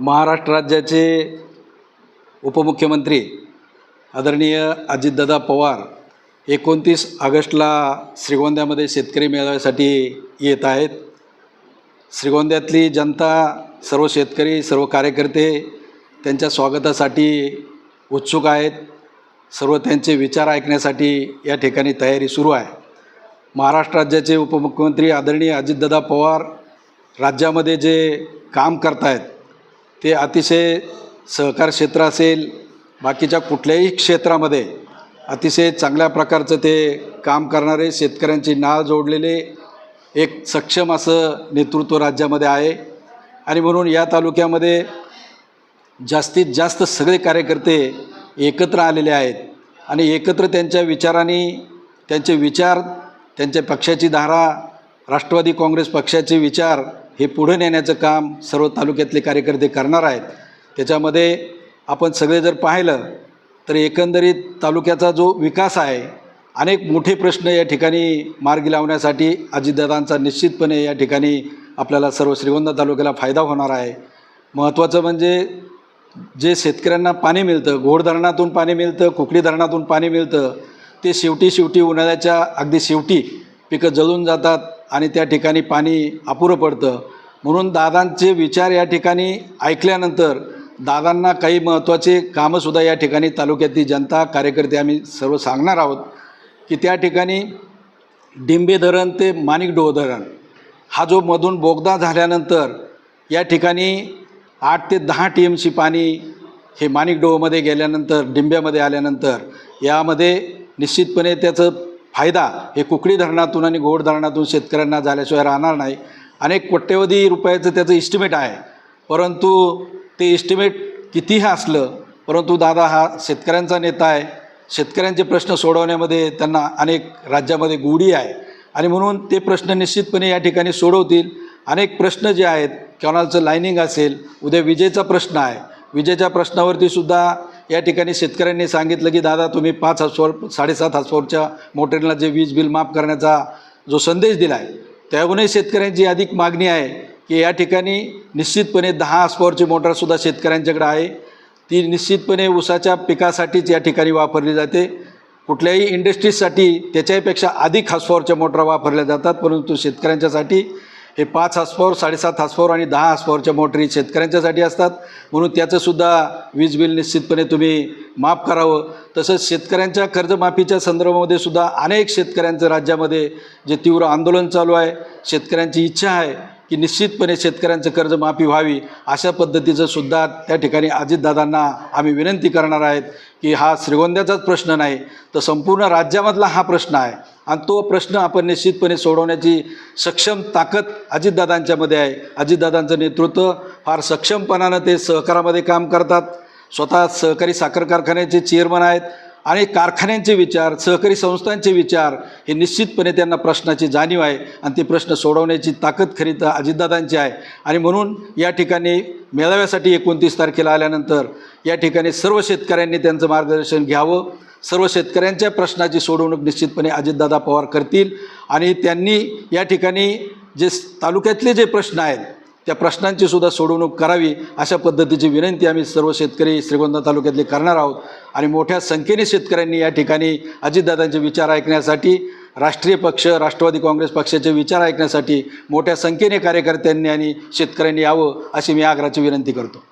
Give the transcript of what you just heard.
महाराष्ट्र राज्याचे उपमुख्यमंत्री आदरणीय अजितदादा पवार एकोणतीस ऑगस्टला श्रीगोंद्यामध्ये शेतकरी मेळाव्यासाठी येत आहेत. श्रीगोंद्यातली जनता सर्व शेतकरी सर्व कार्यकर्ते त्यांच्या स्वागतासाठी उत्सुक आहेत. सर्व त्यांचे विचार ऐकण्यासाठी या ठिकाणी तयारी सुरू आहे. महाराष्ट्र राज्याचे उपमुख्यमंत्री आदरणीय अजितदादा पवार राज्यामध्ये जे काम करतायत ते अतिशय सहकार क्षेत्र असेल बाकीच्या कुठल्याही क्षेत्रामध्ये अतिशय चांगल्या प्रकारचं ते काम करणारे शेतकऱ्यांची नाळ जोडलेले एक सक्षम असं नेतृत्व राज्यामध्ये आहे. आणि म्हणून या तालुक्यामध्ये जास्तीत जास्त सगळे कार्यकर्ते एकत्र आलेले आहेत. आणि एकत्र त्यांच्या विचारांनी त्यांचे विचार त्यांच्या पक्षाची धारा राष्ट्रवादी काँग्रेस पक्षाचे विचार हे पुढे नेण्याचं काम सर्व तालुक्यातले कार्यकर्ते करणार आहेत. त्याच्यामध्ये आपण सगळे जर पाहिलं तर एकंदरीत तालुक्याचा जो विकास आहे अनेक मोठे प्रश्न या ठिकाणी मार्गी लावण्यासाठी अजितदादांचा निश्चितपणे या ठिकाणी आपल्याला सर्व श्रीगोंदा तालुक्याला फायदा होणार आहे. महत्त्वाचं म्हणजे जे शेतकऱ्यांना पाणी मिळतं घोड धरणातून पाणी मिळतं कुकडी धरणातून पाणी मिळतं ते शेवटी शेवटी उन्हाळ्याच्या अगदी शेवटी पिकं जळून जातात. आणि त्या ठिकाणी पाणी अपुरं पडतं. म्हणून दादांचे विचार या ठिकाणी ऐकल्यानंतर दादांना काही महत्त्वाचे कामंसुद्धा या ठिकाणी तालुक्यातली जनता कार्यकर्ते आम्ही सर्व सांगणार आहोत की त्या ठिकाणी डिंबे धरण ते माणिकडोह धरण हा जो मधून बोगदा झाल्यानंतर या ठिकाणी आठ ते दहा टी एम सी पाणी हे माणिकडोहमध्ये गेल्यानंतर डिंब्यामध्ये आल्यानंतर यामध्ये निश्चितपणे त्याचं फायदा हे कुकडी धरणातून आणि गोड धरणातून शेतकऱ्यांना झाल्याशिवाय राहणार नाही. अनेक कोट्यवधी रुपयाचं त्याचं इस्टिमेट आहे. परंतु ते इस्टिमेट कितीही असलं परंतु दादा हा शेतकऱ्यांचा नेता आहे. शेतकऱ्यांचे प्रश्न सोडवण्यामध्ये त्यांना अनेक राज्यामध्ये गोडी आहे. आणि म्हणून ते प्रश्न निश्चितपणे या ठिकाणी सोडवतील. अनेक प्रश्न जे आहेत कॅनॉलचं लायनिंग असेल उद्या विजेचा प्रश्न आहे. विजेच्या प्रश्नावरती सुद्धा या ठिकाणी शेतकऱ्यांनी सांगितलं की दादा तुम्ही पाच हसवर साडेसात हसवरच्या मोटरीला जे वीज बिल माफ करण्याचा जो संदेश दिला आहे त्याहूनही शेतकऱ्यांची अधिक मागणी आहे की या ठिकाणी निश्चितपणे दहा हसपॉवरची मोटरसुद्धा शेतकऱ्यांच्याकडे आहे. ती निश्चितपणे ऊसाच्या पिकासाठीच या ठिकाणी वापरली जाते. कुठल्याही इंडस्ट्रीजसाठी त्याच्याहीपेक्षा अधिक हॉसपॉवरच्या मोटर वापरल्या जातात परंतु शेतकऱ्यांच्यासाठी हे पाच हॉसपॉवर साडेसात हॉसपॉवर आणि दहा हॉसपॉवरच्या मोटरी शेतकऱ्यांच्यासाठी असतात. म्हणून त्याचंसुद्धा वीज बिल निश्चितपणे तुम्ही माफ करावं. तसंच शेतकऱ्यांच्या कर्जमाफीच्या संदर्भामध्ये सुद्धा अनेक शेतकऱ्यांचं राज्यामध्ये जे तीव्र आंदोलन चालू आहे शेतकऱ्यांची इच्छा आहे की निश्चितपणे शेतकऱ्यांचं कर्जमाफी व्हावी अशा पद्धतीचं सुद्धा त्या ठिकाणी अजितदादांना आम्ही विनंती करणार आहेत की हा श्रीगोंद्याचाच प्रश्न नाही तर संपूर्ण राज्यामधला हा प्रश्न आहे. आणि तो प्रश्न आपण निश्चितपणे सोडवण्याची सक्षम ताकद अजितदादांच्यामध्ये आहे. अजितदादांचं नेतृत्व फार सक्षमपणानं ते सहकारामध्ये काम करतात. स्वतः सहकारी साखर कारखान्याचे चेअरमन आहेत. आणि कारखान्यांचे विचार सहकारी संस्थांचे विचार हे निश्चितपणे त्यांना प्रश्नाची जाणीव आहे आणि ते प्रश्न सोडवण्याची ताकद खरी तर अजितदादांची आहे. आणि म्हणून या ठिकाणी मेळाव्यासाठी एकोणतीस तारखेला आल्यानंतर या ठिकाणी सर्व शेतकऱ्यांनी त्यांचं मार्गदर्शन घ्यावं. सर्व शेतकऱ्यांच्या प्रश्नाची सोडवणूक निश्चितपणे अजितदादा पवार करतील. आणि त्यांनी या ठिकाणी जे तालुक्यातले जे प्रश्न आहेत त्या प्रश्नांची सुद्धा सोडवणूक करावी अशा पद्धतीची विनंती आम्ही सर्व शेतकरी श्रीगोंदा तालुक्यातले करणार आहोत. आणि मोठ्या संख्येने शेतकऱ्यांनी या ठिकाणी अजितदादांचे विचार ऐकण्यासाठी राष्ट्रीय पक्ष राष्ट्रवादी काँग्रेस पक्षाचे विचार ऐकण्यासाठी मोठ्या संख्येने कार्यकर्त्यांनी आणि शेतकऱ्यांनी यावं अशी मी आग्रहाची विनंती करतो.